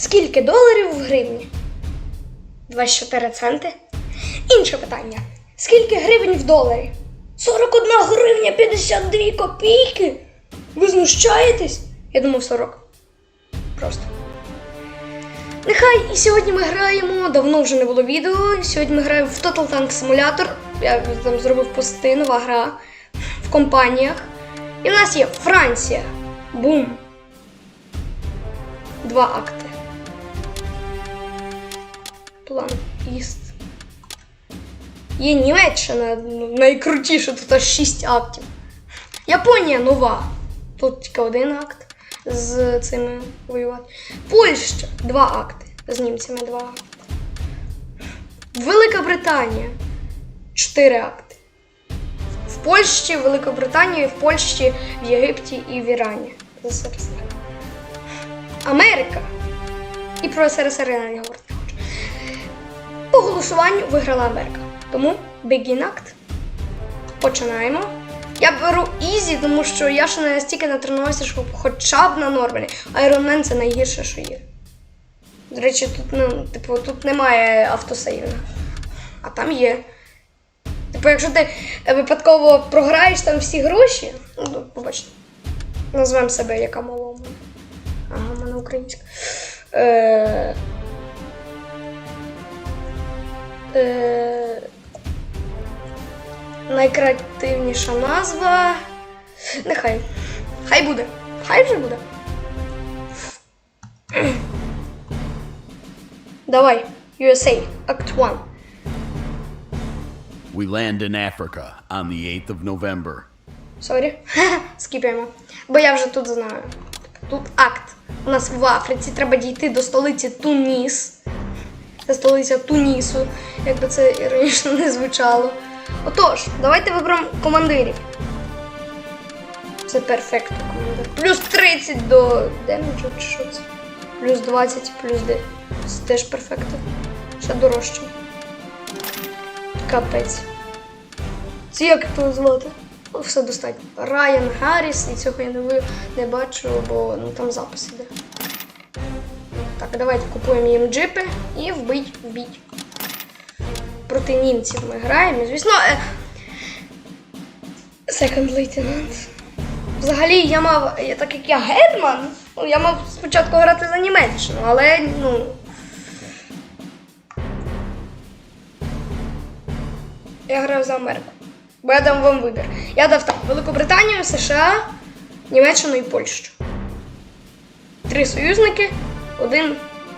Скільки доларів в гривні? 24 центи. Інше питання. Скільки гривень в доларі? 41 гривня 52 копійки. Ви знущаєтесь? Я думав 40. Просто. Нехай і сьогодні ми граємо. Давно вже не було відео. Сьогодні ми граємо в Total Tank Simulator. Я там зробив пости, нова гра в компаніях. І в нас є Франція. Бум. Два акти. План Іст. Є Німеччина, ну, найкрутіша, тут аж 6 актів. Японія нова. Тут тільки один акт з цими воювати. Польща два акти. З німцями два акти. Велика Британія. Чотири акти. В Польщі, в Великобританії, в Польщі, в Єгипті і в Ірані. З СРСР. Америка. І про СРСР не хочу. По голосуванню виграла Америка. Тому Begin Act. Починаємо. Я беру Ізі, тому що я ще не настільки натренувався, щоб хоча б на нормалі. Man це найгірше, що є. До речі, тут, ну, типу, тут немає автосейву. А там є. Типу, якщо ти випадково програєш там всі гроші, ну, то побачите. Назвемо себе яка мова у мене. Ага, в мене українська. Е... Е... Найкреативніша назва. Нехай. Хай буде. Хай вже буде. Давай. USA. Act 1. We land in Africa on the 8th of November. Сорі. Скіпаємо. Бо я вже тут знаю. Тут акт. У нас в Африці треба дійти до столиці Туніс. Столиця Тунісу, як би це іронічно не звучало. Отож, давайте виберемо командирів. Це перфекто командир. Плюс 30 до демеджу, чи що це? Плюс 20, плюс 9. Це теж перфекто. Ще дорожче. Капець. Це як то звати? Все достатньо. Райан Гарріс, і цього я не, не бачу, бо ну, там запис іде. Так, давайте купуємо їм джипи і вбить, вбить. Проти німців ми граємо. Звісно. Second Lieutenant. Взагалі, я мав, так як я гетман, ну, я мав спочатку грати за Німеччину, але ну. Я грав за Америку. Бо я дам вам вибір. Я дав так: Великобританію, США, Німеччину і Польщу. Три союзники, один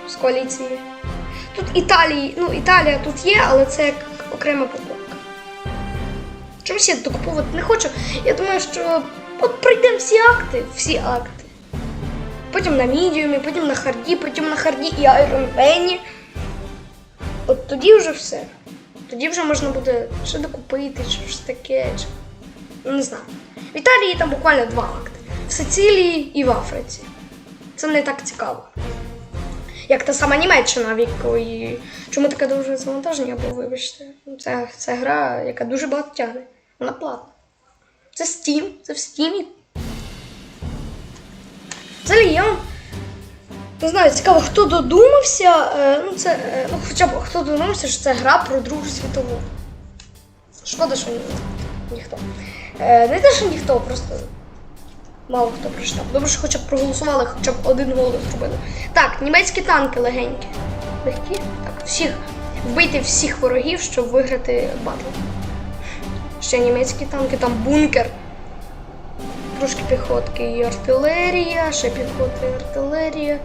з коаліції. Тут Італії, ну Італія тут є, але це як окрема покупка. Чомусь я докуповувати не хочу. Я думаю, що от пройдемо всі акти, всі акти. Потім на мідіумі, потім на харді, потім на харді і айронпені. От тоді вже все. Тоді вже можна буде ще докупити, чи щось таке. Чи... Ну, Не знаю. В Італії там буквально два акти. В Сицилії і в Африці. Це не так цікаво. Як та сама Німеччина, в. Чому таке дуже завантаження, бо вибачте, це, це гра, яка дуже багато тягне. Вона платна. Це Steam, це в Steam. Взагалі, я не знаю, цікаво, хто додумався. Е, ну, це, е, ну, хоча б хто додумався, що це гра про Другу світову. Шкода, що ні, ніхто. Е, не те, що ніхто, просто мало хто прочитав. Добре, що хоча б проголосували, хоча б один голос зробили. Так, німецькі танки легенькі. Легкі? Так, всіх. Вбити всіх ворогів, щоб виграти батл. Ще німецькі танки, там бункер. Трошки піхотки і артилерія, ще піхота і артилерія.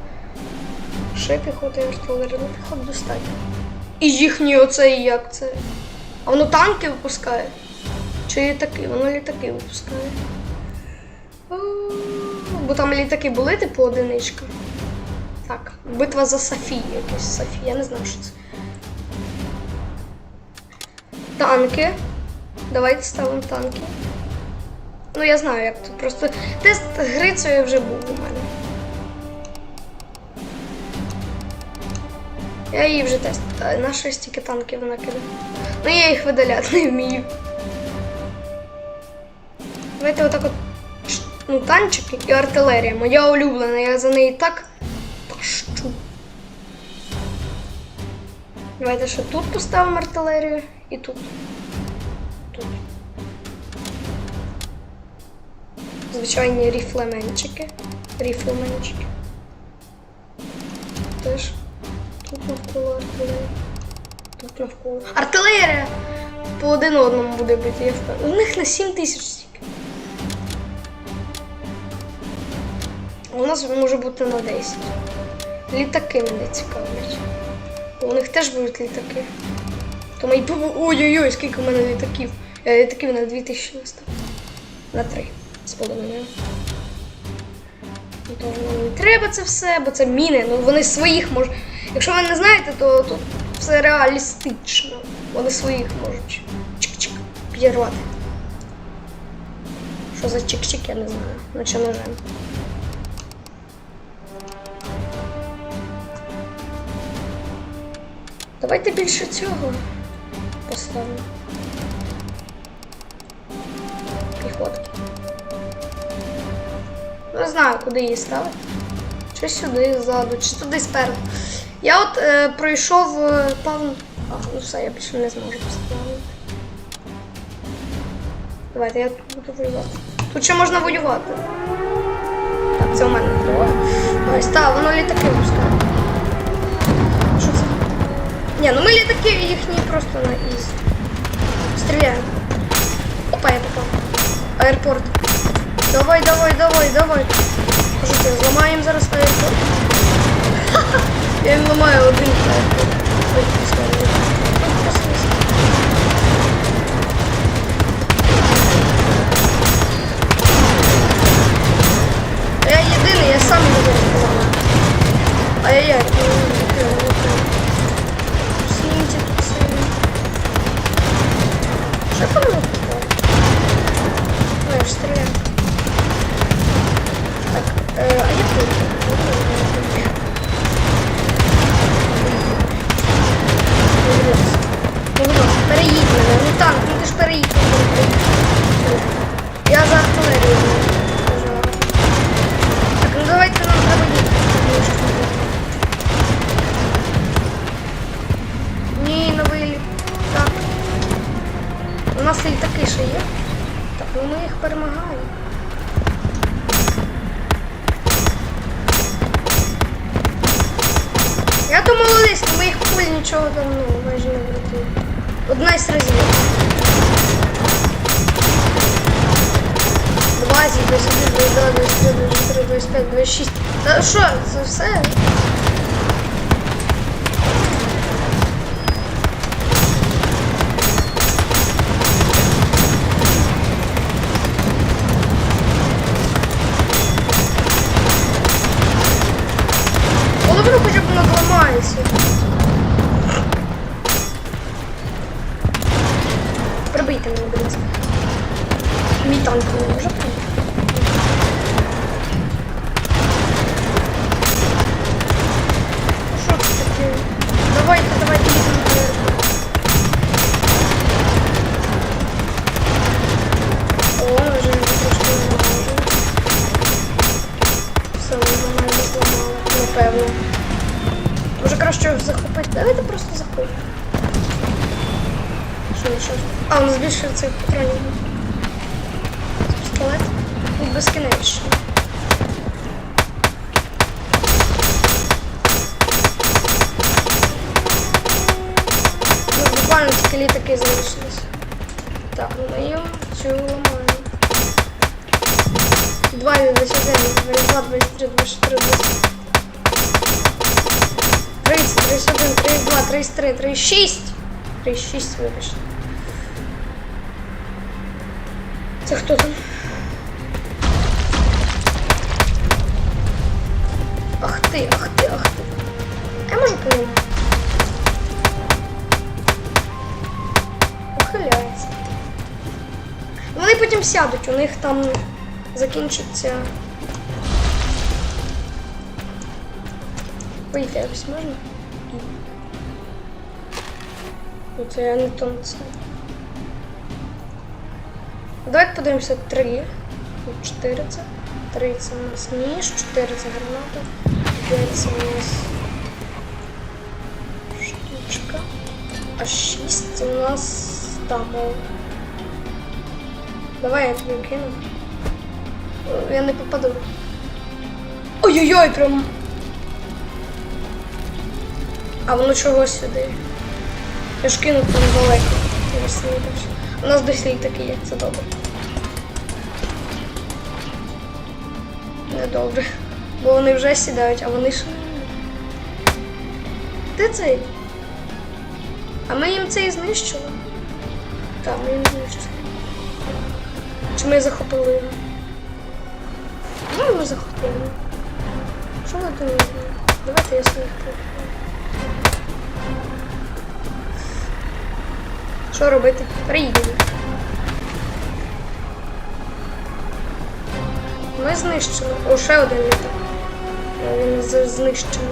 Ще піхота і артилерія, ну піхот достатньо. І їхній оцей як це. А воно танки випускає? Чи літаки? Воно літаки випускає. Бо там літаки були, типу одиничка. Так, битва за Софію якась Софія, я не знаю, що це. Танки. Давайте ставимо танки. Ну, я знаю, як тут. Просто тест гри цієї вже був у мене. Я її вже тест. На що стільки танків накидав. Ну я їх видаляти не вмію. Давайте отак от. Ну, танчики і артилерія. Моя улюблена, я за неї так пащу. Давайте ще тут поставимо артилерію і тут. Тут. Звичайні ріфлеменчики. Ріфлеменчики. Теж. Тут навколо артилерії. Тут навколо. Артилерія! По один одному буде бити, я впевнений. У них на 7 тисяч стільки. У нас може бути на 10. Літаки мене цікавлять. У них теж будуть літаки. То пу- Ой-ой-ой, скільки в мене літаків. Е, Літаків на 2000 настав. На 3 з половиною. Ну, не треба це все, бо це міни, ну вони своїх можуть. Якщо ви не знаєте, то тут все реалістично. Вони своїх можуть чик-чик підірвати. Що за чик-чик, я не знаю. Наче ножем. Давайте більше цього поставимо. Піхотки. Не знаю, куди її ставити. Чи сюди ззаду, чи туди спереду. Я от е, пройшов е, певну. А, ну все, я більше не зможу поставити. Давайте я тут буду воювати. Тут ще можна воювати. Так, це у мене двоє. Ось, так, воно літаки пускає. Що це? Ні, ну ми літаки їхні просто на із. Стріляємо. Опа, я попав. Аеропорт. Давай, давай, давай, давай. Слушайте, зламаємо зараз аеропорт. Ха-ха. Я їм ламаю один аеропорт. Будь ласка, переїдь мене. Ну танк, ну ти ж переїдь. Я за артилерію. Так, ну давайте нам треба їхати. Ні, новий літак. У нас літаки ще є. Так, ну ми їх перемагаємо. Я то молодець, але моїх пуль нічого там ну, майже не врятує. Одна із разів. 20, 21, 22, 23, 24, 25, 26. Та що, це все? Давайте просто захопимо. Що не що? А, у нас більше цих патронів. Пістолет. Він безкінечний. Ну, буквально тільки літаки залишились. Так, ну цю ламаємо. 2, 21, 22, 23, 24, 25. 30, 31, 32, 33, 36. 36, вибачте. Це хто там? Ах ти, ах ти, ах ти. Я можу по ньому? Ухиляється. Вони потім сядуть, у них там закінчиться. Вийти якось можна? Ну, Це я не це. Давайте подивимося три. Тут чотири це. Три це у нас ніж, чотири це граната, п'ять це у нас штучка. А 6 у нас там. Давай я тобі кину. Я не попаду. Ой-ой-ой, прям. А воно чого сюди? Я ж кину там далеко. У нас десь літаки є, це добре. Недобре. Бо вони вже сідають, а вони ж. Де цей? А ми їм цей знищили? Так, ми їм знищили. Чи ми захопили його? Ну, ми захопили. Що ми думаємо? Давайте Що робити? Приїдемо. Ми знищили. О, ще один літак. Е, Він знищений.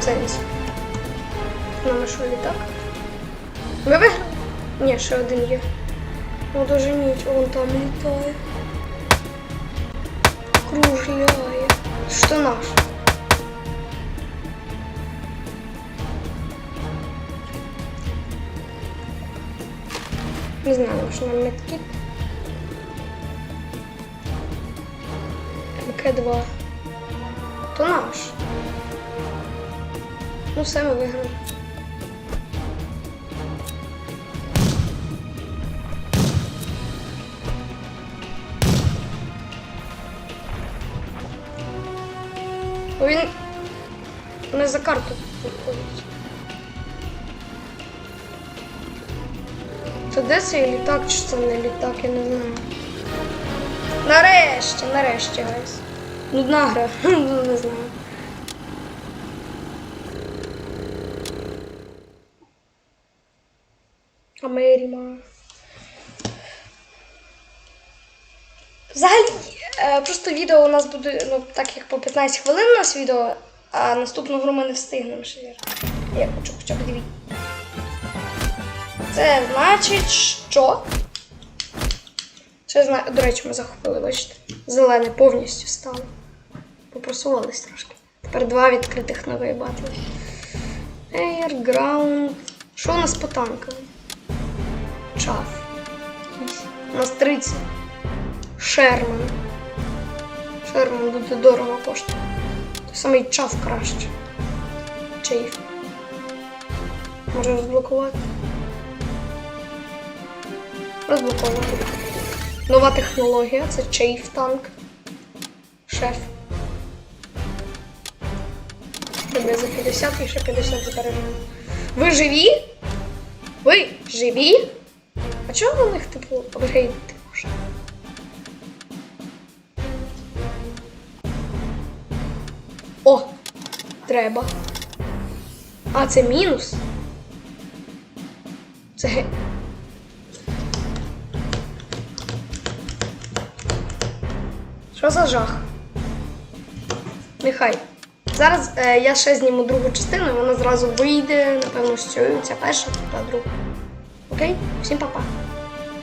Сенс. Нам що літак? Ми виграли? Ні, ще один є. Ну доженіть, он там літає. Кружляє. Що наш? Не знаю, що нам медкіт. МК-2. То наш. Ну все, ми. Бо Він не за карту виходить. Це де цей літак, чи це не літак, я не знаю. Нарешті, нарешті, гайс. Нудна гра, ну не знаю. Америма. Взагалі, просто відео у нас буде, ну, так як по 15 хвилин у нас відео, а наступну гру ми не встигнемо ще. Я хочу хоча б дві. Це значить, що. Це зна... До речі, ми захопили, бачите. Зелене повністю стало. Попросувались трошки. Тепер два відкритих нової батли. Air, Ground. Що у нас по танкам? Чаф. У нас 30. Шерман. Шерман буде дорого коштує. Той самий чаф краще. Чейф. Може розблокувати. Розблоковано. Нова технологія це чейф танк. Шеф. Тебе за 50 і ще 50 збережемо. Ви живі? Ви живі? А чого на них типу апгрейдити О! Треба. А, це мінус. Це ге. Що за жах? Нехай. Зараз е, я ще зніму другу частину, і вона зразу вийде, напевно, з цією. Ця перша, та друга. Окей? Всім па-па.